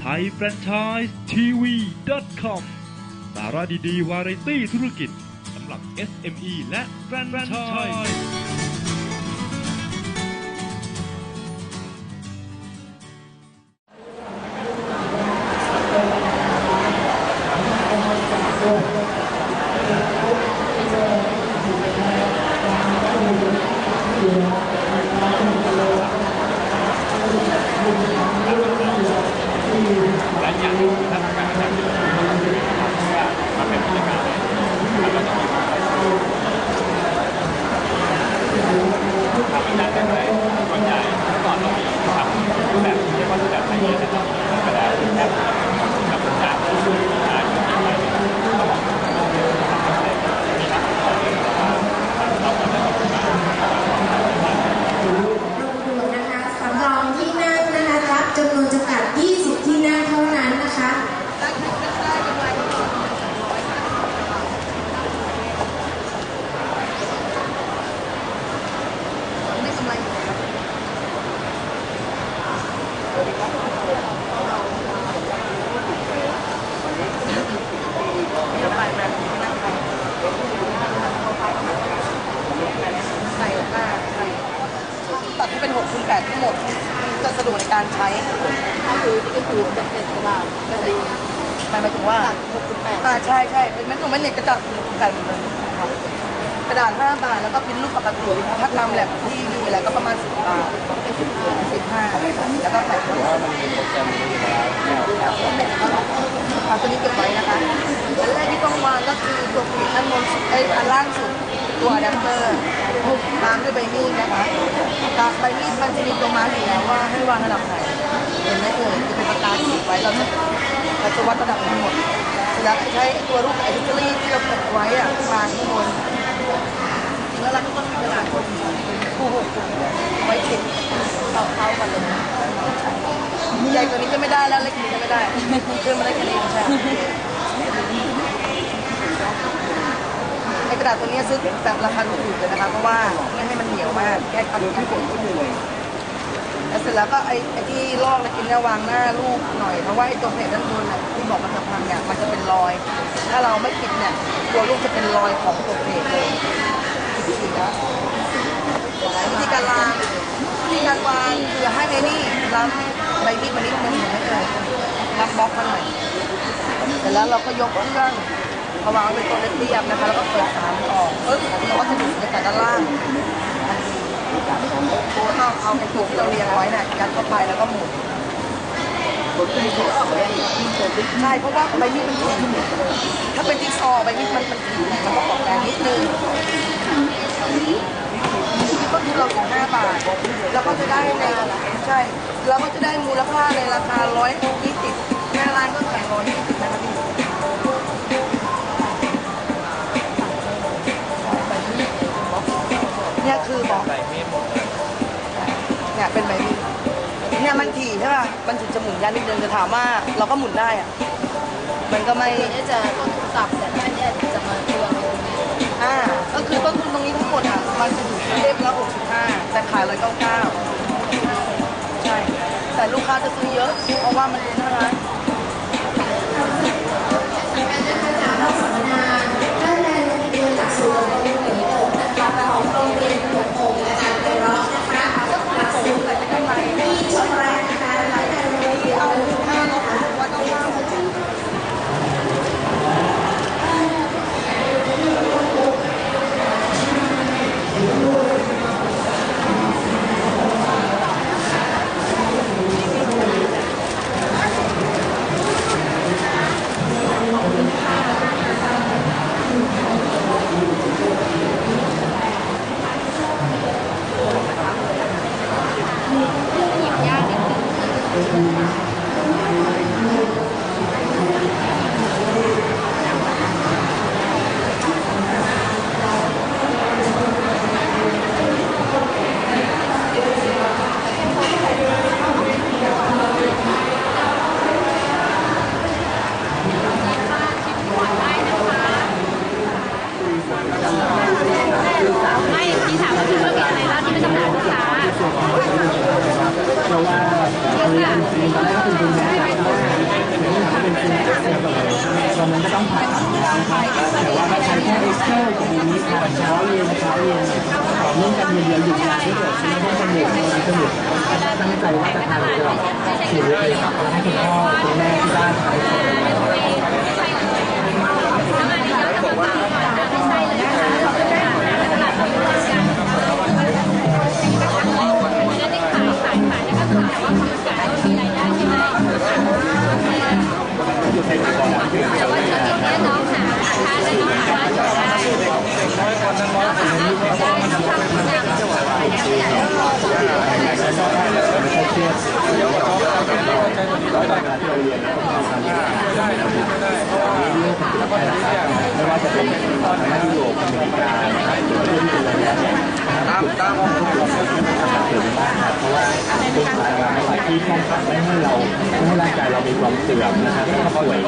ไทยแฟรนไชส์ทีวี .com สาระดีๆ วาไรตี้ธุรกิจสำหรับ SME และแฟรนไชส์ ตัดให้เป็น6คูณ8ทั้งหมดจะสะดวกในการใช้ก็คือก็คือเป็นเป็นกระดาษกระดาษหมายถึงว่า6คูณ8อ่าใช่ใช่เป็นม็ดหนูเม็ดเน็ตกระดาษ6คูณ8หมดเลยกระดาษ5บาทแล้วก็พิมพ์รูปปกติถ้าตามแลบที่อยู่อะไรก็ประมาณ10บาท15แล้วก็ใส่ถุงเอาตัวนี้เก็บไว้นะคะ อันแรกที่ต้องวางก็คือตัวผลิตด้านบนสุดไอ้ยอันล่างสุดตัวอะแดปเตอร์ตามด้วยใบมีดนะคะตาใบมีดมันจะมีตัวมาอยู่แล้วว่าให้วางระดับไหนเห็นไหมเอ่ยจะเป็นปากกาขีดไว้เราจะเราจะวัดระดับทั้งหมดเสร็จแล้วใช้ตัวรูปไอทิเทอรี่ที่เราเปิดไว้อะมาข้างบนแล้วเราก็ต้องมีกระดาษคนคู่หกไว้ติดเข้าเข้ากันเลยใหญ่กว่านี้ก็ไม่ได้แล้วเล็กกว่านี้ก็ไม่ได้ขึ้นมาได้แค่นี้ใช่ ไอ้ กระดาษตัวนี้ซื้อแบบราคาถูกๆเลยนะคะเพราะว่าไม่ให้มันเหนียวมากแก้คันที่ผมก็เหนื่อยแล้วเสร็จแล้วก็ไอ้ไอ้ที่ลอกแล้วกินเนี่ยวางหน้าลูกหน่อยเพราะว่าไอ้ตัวเพจด้านบนน่ะที่บอกมันจะพังเนี่ยมันจะเป็นรอย ถ้าเราไม่ปิดเนี่ยตัวลูกจะเป็นรอยของตัวเพจเลยวิธีนะวิธีการล้างวิธีการวางคือให้ในนี่ล้างใบมีดมานิดนึงเห็นไหมเอ่ยล้างบล็อกมาหน่อยเสร็จแล้วเราก็ยกเครื่องมาวางเป็นตัวเรียบๆนะคะแล้วก็เปิด ปึ๊บเราก็จะดูดบรรยากาศด้านล่างตัวก็เอาไอ้ตัวที่เราเรียงไว้น่ะยัดเข้าไปแล้วก็หมุนใช่เพราะว่าใบมีดมันถี่ถ้าเป็นจิ๊กซอว์ใบมีดมันมันถี่มันก็ออกแรงนิดนึงก็คือเราถึง5บาทแล้วก็จะได้ในใช่แล้วก็จะได้มูลค่าในราคา120หน้าร้านก็ขาย120นะคะพี่ เนี่ยมันถี่ใช่ป่ะ มันถึงจะหมุนยากนิดนึงจะถามว่าเราก็หมุนได้อะมันก็ไม่เนี่จะต้นทุนต่ำแต่ถ้าเนี่ยจะมาตัวตรงนี้อ่า ก็คือต้นทุนตรงนี้ทั้งหมดอะ มันจะอยู่ที่เล่มละ65 แต่ขาย199ใช่ แต่ลูกค้าจะซื้อเยอะ เพราะว่ามันดูน่ารัก เราสัมมนาด้านในโรงเรียนหลักสูตรโรงเรียนหนึ่งหกนะคะของโรงเรียนหกหกอาจารย์ไพเราะนะคะหลักสูตรที่ช็อกโกแลตนะคะและในโรงเรียนเอาทุกท่านนะคะ ว่าต้องว่า ไม่ที่ถามก็คือว่ามีอะไรบ้างที่เป็นปัญหาลูกค้าเพราะว่าคุยกันจริงตอนแรกก็เป็นคุณแม่ถึงถ้าเป็นคุณอาเนี่ยแบบตอนนั้นก็ต้องผ่าตัดนะแต่ว่าใช้แค่เอ็กเซลกับมินิทานเช้าเย็นเช้าเย็นต่อเนื่องกันเดียวๆหยุดยาที่เกิดไม่ต้องสนุกมันสนุกตั้งใจว่าจะทานตลอดชีวิตเลยครับให้คุณพ่อคุณแม่ที่บ้านทา ที่ป้องกันไม่ให้เราไม่ให้ร่างกายเรามีความเสื่อมนะครับแล้วก็ป่วย